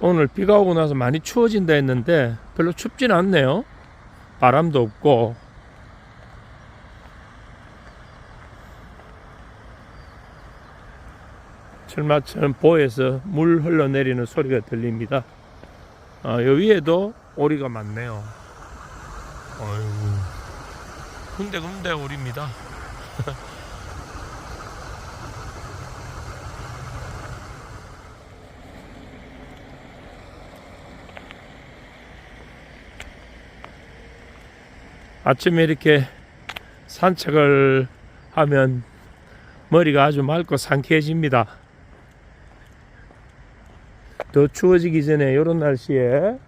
오늘 비가 오고 나서 많이 추워진다 했는데 별로 춥진 않네요. 바람도 없고. 철마천 보에서 물 흘러내리는 소리가 들립니다. 아, 여 위에도 오리가 많네요. 어휴, 군데군데 오리입니다. 아침에 이렇게 산책을 하면 머리가 아주 맑고 상쾌해집니다. 더 추워지기 전에 이런 날씨에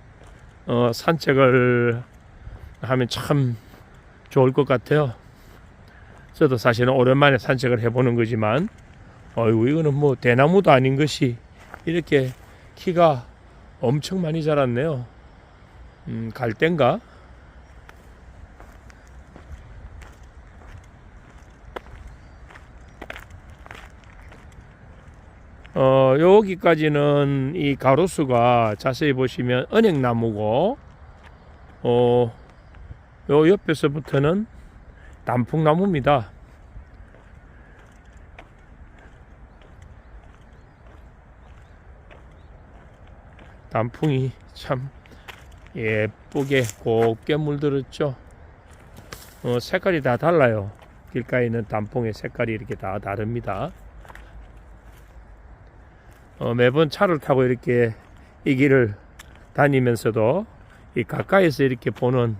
어, 산책을 하면 참 좋을 것 같아요. 저도 사실은 오랜만에 산책을 해보는 거지만, 어이구, 이거는 뭐 대나무도 아닌 것이 이렇게 키가 엄청 많이 자랐네요. 음, 갈대인가? 어, 여기까지는 이 가로수가 자세히 보시면 은행나무고, 어, 요 옆에서부터는 단풍나무입니다. 단풍이 참 예쁘게 곱게 물들었죠. 어, 색깔이 다 달라요. 길가에 있는 단풍의 색깔이 이렇게 다 다릅니다. 어, 매번 차를 타고 이렇게 이 길을 다니면서도 이 가까이서 이렇게 보는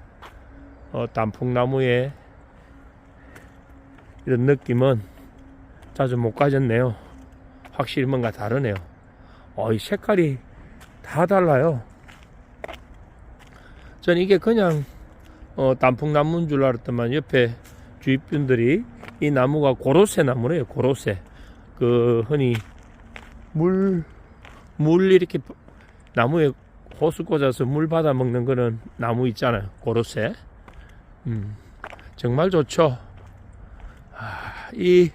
어, 단풍나무의 이런 느낌은 자주 못 가졌네요. 확실히 뭔가 다르네요. 어, 이 색깔이 다 달라요. 전 이게 그냥 어, 단풍나무인 줄 알았더만 옆에 주위분들이 이 나무가 고로쇠 나무래요. 고로쇠. 그 흔히 물, 물 이렇게 나무에 호수 꽂아서 물 받아 먹는 거는 나무 있잖아요. 고로쇠. 음, 정말 좋죠. 아, 이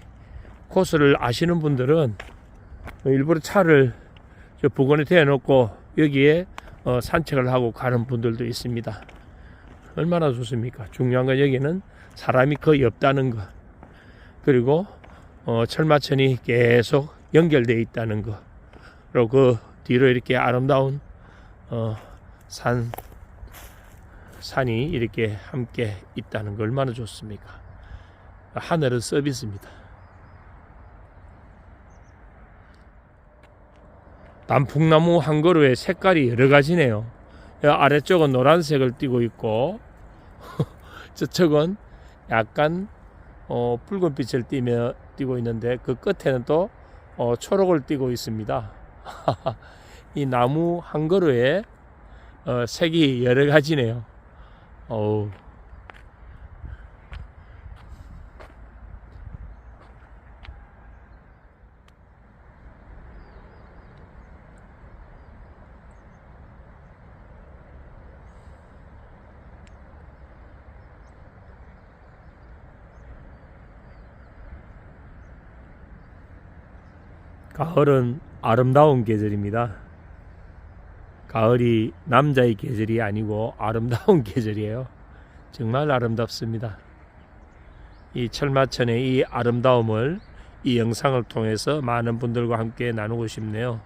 코스를 아시는 분들은 일부러 차를 저 부근에 대놓고 여기에 어, 산책을 하고 가는 분들도 있습니다. 얼마나 좋습니까? 중요한 건 여기는 사람이 거의 없다는 거. 그리고 어, 철마천이 계속 연결되어 있다는 거. 그리고 그 뒤로 이렇게 아름다운 어, 산 산이 이렇게 함께 있다는 거 얼마나 좋습니까? 하늘은 서비스입니다. 단풍나무 한 그루에 색깔이 여러 가지네요. 여 아래쪽은 노란색을 띠고 있고 저쪽은 약간 어, 붉은 빛을 띠며 띠고 있는데 그 끝에는 또 어, 초록을 띠고 있습니다. 이 나무 한 그루에 어, 색이 여러 가지네요. 어우. 가을은 아름다운 계절입니다. 가을이 남자의 계절이 아니고 아름다운 계절이에요. 정말 아름답습니다. 이 철마천의 이 아름다움을 이 영상을 통해서 많은 분들과 함께 나누고 싶네요.